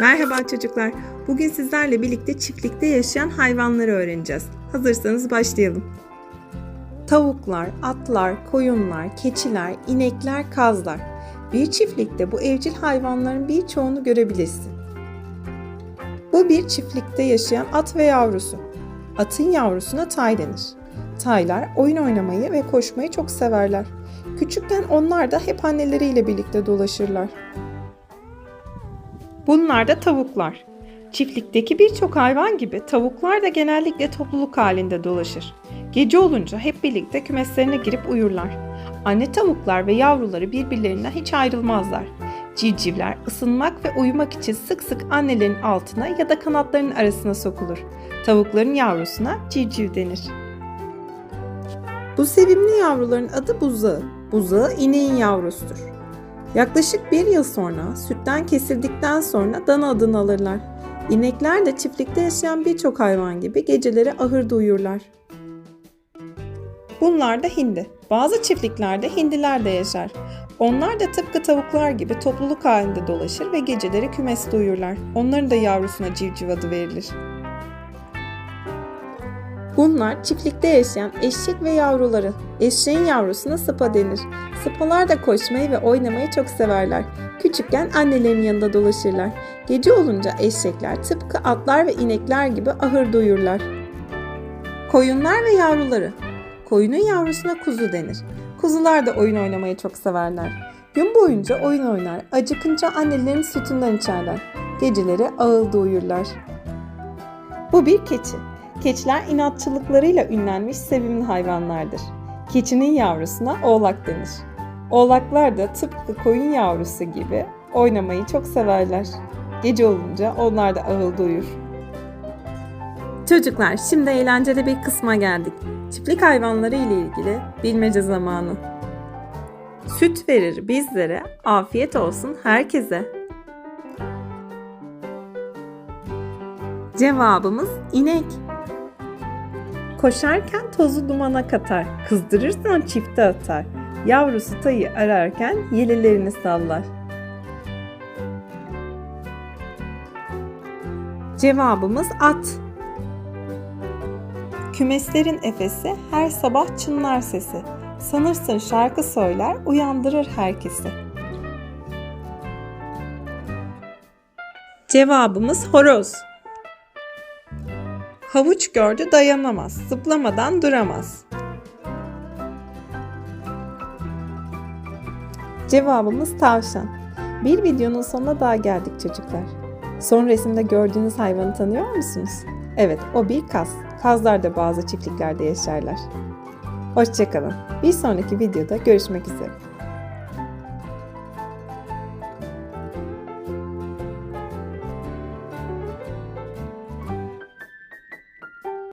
Merhaba çocuklar. Bugün sizlerle birlikte çiftlikte yaşayan hayvanları öğreneceğiz. Hazırsanız başlayalım. Tavuklar, atlar, koyunlar, keçiler, inekler, kazlar. Bir çiftlikte bu evcil hayvanların birçoğunu görebilirsin. Bu bir çiftlikte yaşayan at ve yavrusu. Atın yavrusuna tay denir. Taylar oyun oynamayı ve koşmayı çok severler. Küçükken onlar da hep anneleriyle birlikte dolaşırlar. Bunlar da tavuklar. Çiftlikteki birçok hayvan gibi tavuklar da genellikle topluluk halinde dolaşır. Gece olunca hep birlikte kümeslerine girip uyurlar. Anne tavuklar ve yavruları birbirlerinden hiç ayrılmazlar. Civcivler ısınmak ve uyumak için sık sık annelerin altına ya da kanatlarının arasına sokulur. Tavukların yavrusuna civciv denir. Bu sevimli yavruların adı buzağı. Buzağı ineğin yavrusudur. Yaklaşık bir yıl sonra sütten kesildikten sonra dana adını alırlar. İnekler de çiftlikte yaşayan birçok hayvan gibi geceleri ahırda uyurlar. Bunlar da hindi. Bazı çiftliklerde hindiler de yaşar. Onlar da tıpkı tavuklar gibi topluluk halinde dolaşır ve geceleri kümeste uyurlar. Onların da yavrusuna civciv adı verilir. Bunlar çiftlikte yaşayan eşek ve yavruları. Eşeğin yavrusuna sıpa denir. Sıpalar da koşmayı ve oynamayı çok severler. Küçükken annelerin yanında dolaşırlar. Gece olunca eşekler tıpkı atlar ve inekler gibi ahırda uyurlar. Koyunlar ve yavruları. Koyunun yavrusuna kuzu denir. Kuzular da oyun oynamayı çok severler. Gün boyunca oyun oynar, acıkınca annelerin sütünden içerler. Geceleri ağılda uyurlar. Bu bir keçi. Keçiler inatçılıklarıyla ünlenmiş sevimli hayvanlardır. Keçinin yavrusuna oğlak denir. Oğlaklar da tıpkı koyun yavrusu gibi oynamayı çok severler. Gece olunca onlar da ahılda uyur. Çocuklar şimdi eğlenceli bir kısma geldik. Çiftlik hayvanları ile ilgili bilmece zamanı. Süt verir bizlere, afiyet olsun herkese. Cevabımız inek. Koşarken tozu dumana katar, kızdırırsan çifte atar. Yavrusu tayı ararken yelelerini sallar. Cevabımız at. Kümeslerin efesi her sabah çınlar sesi. Sanırsın şarkı söyler, uyandırır herkesi. Cevabımız horoz. Havuç gördü dayanamaz, zıplamadan duramaz. Cevabımız tavşan. Bir videonun sonuna daha geldik çocuklar. Son resimde gördüğünüz hayvanı tanıyor musunuz? Evet, o bir kaz. Kazlar da bazı çiftliklerde yaşarlar. Hoşçakalın. Bir sonraki videoda görüşmek üzere.